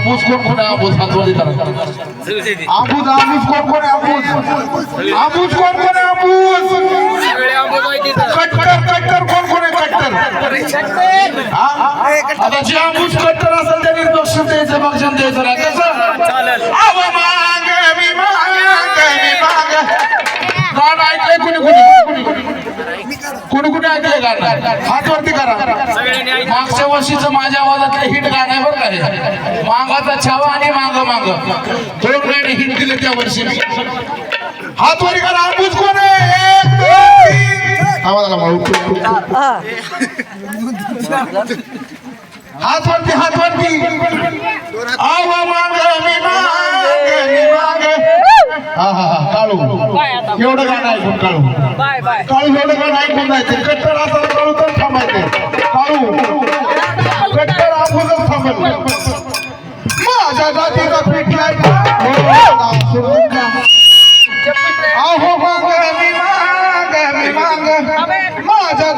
आंबूस कोण कोण आहे? आंबूस हातवली करा. आंबूस आंबूस कोण कोण आहे? आंबूस आंबूस कोण कोण आहे? आंबूस कट्टर कट्टर कोण कोण आहे? कट्टर? आता जे आंबूस कट्टर असेल त्यांनी बक्षीस द्यायचं बक्षीस द्यायचं नाही कसं अव माग मी माग मी माग. गाणं ऐकलंय कुणी कुणी? कुणी कुणी? ऐकलंय गाणं? हात वरती करा. मागच्या वर्षीचं माझ्या आवाजातलं हिट गाणं आहे बरं का हे. मागाचा छावा आणि माग माग. दोन गाणे हिट दिले त्या वर्षी. हात वरी करा आंबूस कोण? आहे आवाजाला. हात वरती हात वरती. आव माग मी माग मी माग. हा हा हा काळू. एवढं गाणं ऐकून काळू. काळू एवढं गाणं ऐकून जायचं. कट्टर असाल काळू तर थांबायचे. माझ्या जातीचा पेटलाय अहो माग मी माग माझ्या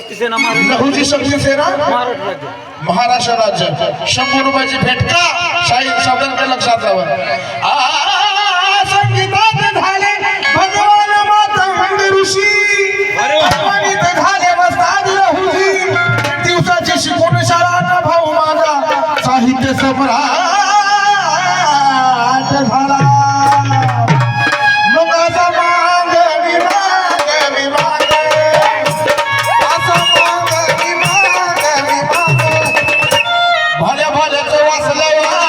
शक्ती सेना प्रभूची शक्ती सेना? महाराष्ट्र राज्य. शंभर रुपयाची भेट शाही शाहीर शब्दांकडे लक्षात जावं भगवान माता साहित्य सम्राट झाला. नको वाचल्यावर